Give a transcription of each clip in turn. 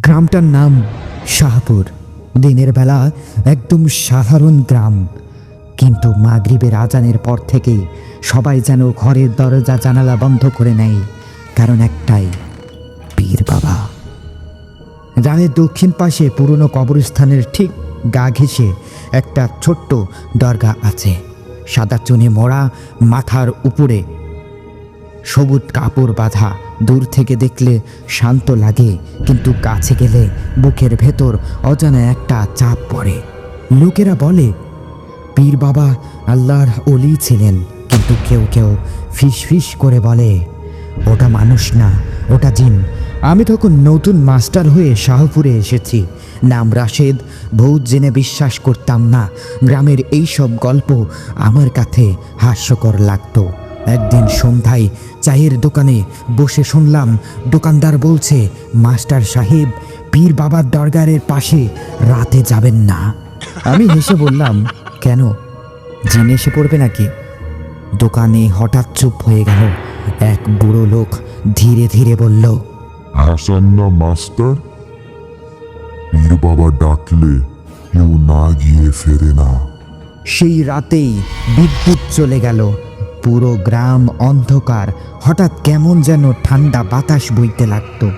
গ্রামটার নাম শাহপুর। দিনের বেলা একদম সাধারণ গ্রাম। কিন্তু মাগরিবের আজানের পর থেকেই সবাই যেন ঘরের দরজা জানালা বন্ধ করে নেয়, কারণ একটাই, পীর বাবা। গ্রামের দক্ষিণ পাশে পুরনো কবরস্থানের ঠিক গা ঘেঁষে একটা ছোট্ট দরগা আছে। সাদা চুনে মোড়া মাথার উপরে সবুজ কাপড় বাঁধা, দূর থেকে দেখলে শান্ত লাগে, কিন্তু কাছে গেলে বুকের ভেতর অজানা একটা চাপ পড়ে। লোকেরা বলে, পীর বাবা আল্লাহর অলি ছিলেন। কিন্তু কেউ কেউ ফিস ফিস করে বলে, ওটা মানুষ না, ওটা জিন। আমি তখন নতুন মাস্টার হয়ে শাহপুরে এসেছি। নাম রাশেদ, ভূত জেনে বিশ্বাস করতাম না। গ্রামের এই সব গল্প আমার কাছে হাস্যকর লাগতো। একদিন সন্ধ্যায় চায়ের দোকানে বসে শুনলাম দোকানদার বলছে মাস্টার সাহেব পীর বাবার দরগারের পাশে রাতে যাবেন না। আমি হেসে বললাম কেন? জিন এসে পড়বে নাকি? দোকানে হঠাৎ চুপ হয়ে গেল। এক বুড়ো লোক ধীরে ধীরে বলল হাসান না মাস্টার? পীর বাবা ডাকলে কেউ না গিয়ে ফেরে না। সেই রাতেই বিদ্যুৎ চলে গেল। পুরো গ্রাম অন্ধকার। হঠাৎ কেমন যেন ঠান্ডা বাতাস বইতে লাগতো।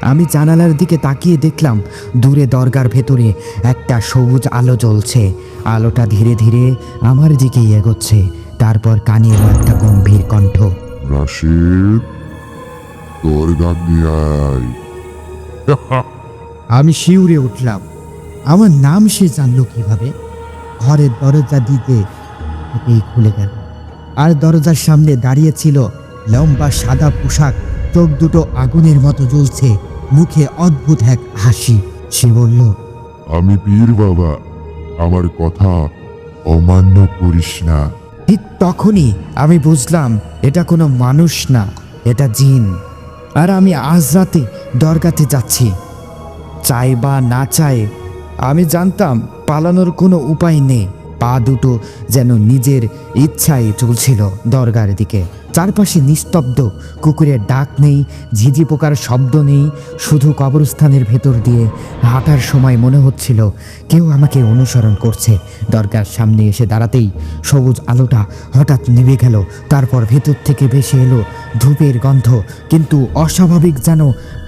আমি জানালার দিকে তাকিয়ে দেখলাম দূরে দরগার ভেতরে একটা সবুজ আলো জ্বলছে। আলোটা ধীরে ধীরে আমার দিকেই এগোচ্ছে তারপর কানে এলো একটা গম্ভীর কণ্ঠ। রাশেদ তোর নিয়ে আয়। আমি শিউরে উঠলাম। আমার নাম সে জানলো কীভাবে? ঘরের দরজা দিতে এই খুলে গেল। আর দরজার সামনে দাঁড়িয়ে ছিল লম্বা সাদা পোশাক চোখ দুটো আগুনের মতো জ্বলছে মুখে অদ্ভুত এক হাসি। সে বলল আমি পীর বাবা আমার কথা অমান্য করিস না। ঠিক তখনই আমি বুঝলাম এটা কোনো মানুষ না এটা জিন। আর আমি আজ রাতে দরগাতে যাচ্ছি। চাই বা না চাই আমি জানতাম পালানোর কোনো উপায় নেই। পা দুটো যেন নিজের ইচ্ছায় চলছিল দরগার দিকে। চারপাশে নিস্তব্ধ, কুকুরের ডাক নেই, ঝিঝি পোকার শব্দ নেই, শুধু কবরস্থানের ভেতর দিয়ে হাঁটার সময় মনে হচ্ছিল কেউ আমাকে অনুসরণ করছে। দরগার সামনে এসে দাঁড়াতেই সবুজ আলোটা হঠাৎ নেমে গেল, তারপর ভেতর থেকে ভেসে এলো ধূপের গন্ধ, কিন্তু অস্বাভাবিক যেন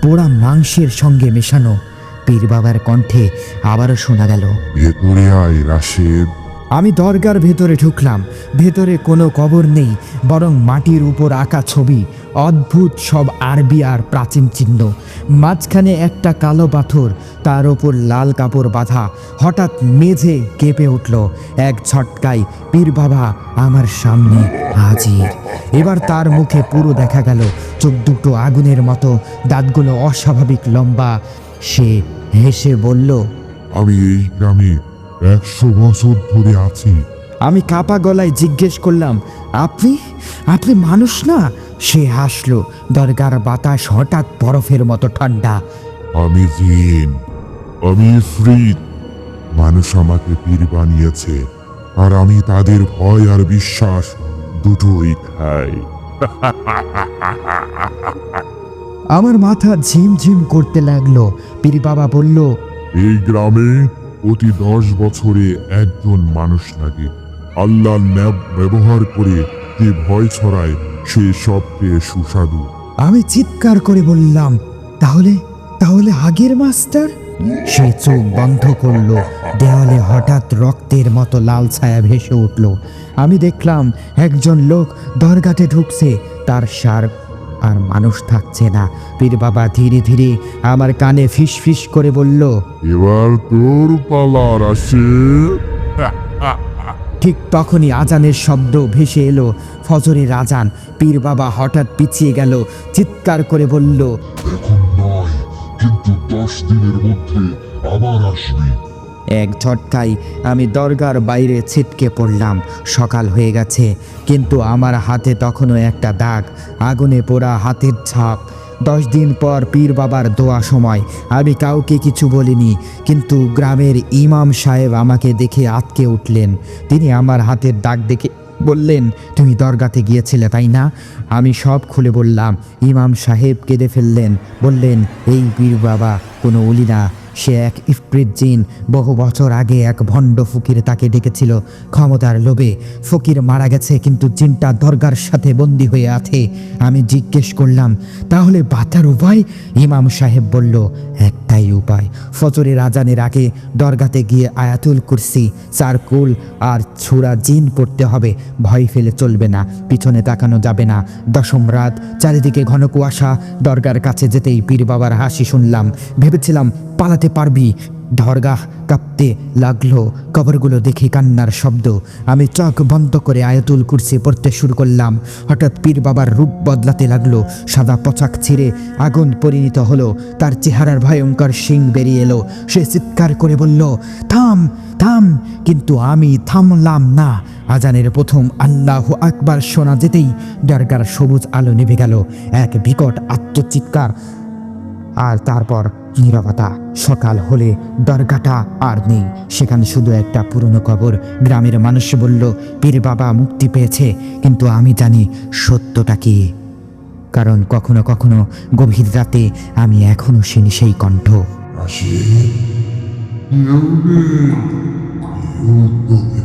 পোড়া মাংসের সঙ্গে মেশানো। পীর বাবার কণ্ঠে আবারও শোনা গেল ভেতরে আয় রাশেদ। আমি দরগার ভেতরে ঢুকলাম। ভেতরে কোনো কবর নেই, বরং মাটির উপর আঁকা ছবি। অদ্ভুত সব আরবি আর প্রাচীন চিহ্ন। মাঝখানে একটা কালো পাথর, তার ওপর লাল কাপড় বাঁধা। হঠাৎ মেঝে কেঁপে উঠল। এক ছটকায় পীর বাবা, আমার সামনে হাজির। এবার তার মুখে পুরো দেখা গেল। চোখ দুটো আগুনের মতো, দাঁতগুলো অস্বাভাবিক লম্বা। সে হেসে বলল, আমি এই গ্রামে একশো বছর ধরে আছি। আমি কাপা গলায় জিজ্ঞেস করলাম আপনি? আপনি মানুষ না? সে হাসলো দরগার বাতাস হঠাৎ বরফের মতো ঠান্ডা। আমি জিন আমি ফ্রিদ মানুষ আমাকে পীর বানিয়েছে আর আমি তাদের ভয় আর বিশ্বাস দুটোই খাই। আমার মাথা ঝিমঝিম করতে লাগল। পীর বাবা বলল এই গ্রামে প্রতি দশ বছরে একজন মানুষ লাগে। আল্লাহ ন্যাব ব্যবহার করে যে ভয় ছড়ায়, সে সবচেয়ে সুস্বাদু। আমি চিৎকার করে বললাম, তাহলে তাহলে আগের মাস্টার? সে চোখ বন্ধ করল। দেওয়ালে হঠাৎ রক্তের মতো লাল ছায়া ভেসে উঠল। আমি দেখলাম, একজন লোক দরগাতে ঢুকছে। তার সার আর মানুষ থাকছে না। পীর বাবা ধীরে ধীরে আমার কানে ফিস ফিস করে বলল এবার তোর পালা আসে। ঠিক তখনই আজানের শব্দ ভেসে এলো ফজরের আজান। পীর বাবা হঠাৎ পিছিয়ে গেল চিৎকার করে বলল এখন নয় কিন্তু দশ দিনের মধ্যে আবার আসবি। এক ঝটকায় আমি দরগার বাইরে ছিটকে পড়লাম। সকাল হয়ে গেছে, কিন্তু আমার হাতে তখনও একটা দাগ। আগুনে পোড়া হাতের ছাপ। দশ দিন পর পীর বাবার দোয়া সময়। আমি কাউকে কিছু বলিনি, কিন্তু গ্রামের ইমাম সাহেব আমাকে দেখে আটকে উঠলেন। তিনি আমার হাতের দাগ দেখে বললেন, তুমি দরগাতে গিয়েছিলে, তাই না? আমি সব খুলে বললাম। ইমাম সাহেব কেঁদে ফেললেন, বললেন, এই পীর বাবা, কোনো উলি না। সে এক ইফপ্রিত জিন বহু বছর আগে এক ভণ্ড ফকির তাকে ডেকেছিল। ক্ষমতার লোভে ফকির মারা গেছে, কিন্তু জিনটা দরগার সাথে বন্দী হয়ে আছে। আমি জিজ্ঞেস করলাম, তাহলে বাঁচার উপায়? ইমাম সাহেব বলল, একটাই উপায়। ফজরের আজানের আগে দরগাতে গিয়ে আয়াতুল কুরসি, চারকুল আর ছুরা জিন পড়তে হবে। ভয় ফেলে চলবে না, পিছনে তাকানো যাবে না। দশম রাত, চারিদিকে ঘন কুয়াশা। দরগার কাছে যেতেই পীর বাবার হাসি শুনলাম। ভেবেছিলাম পালাতে পারবি। দরগাহ কাঁপতে লাগল। কবরগুলো দেখে কান্নার শব্দ। আমি চোখ বন্ধ করে আয়াতুল কুরসি পড়তে শুরু করলাম। হঠাৎ পীর বাবার রূপ বদলাতে লাগল। সাদা পোশাক ছিঁড়ে আগুন পরিণত হলো। তার চেহারার ভয়ঙ্কর শিং বেরিয়ে এলো। সে চিৎকার করে বলল, থাম থাম। কিন্তু আমি থামলাম না। আজানের প্রথম আল্লাহ আকবার শোনা যেতেই দরগার সবুজ আলো নেভে গেল। এক বিকট আত্মচিৎকার আর তারপর নীরবতা। সকাল হলে দরগাটা আর নেই। সেখানে শুধু একটা পুরনো কবর। গ্রামের মানুষ বলল, পীর বাবা মুক্তি পেয়েছে, কিন্তু আমি জানি সত্যটা কি। কারণ কখনো কখনো গভীর রাতে আমি এখনও শুনি সেই কণ্ঠ। কেউ তোকে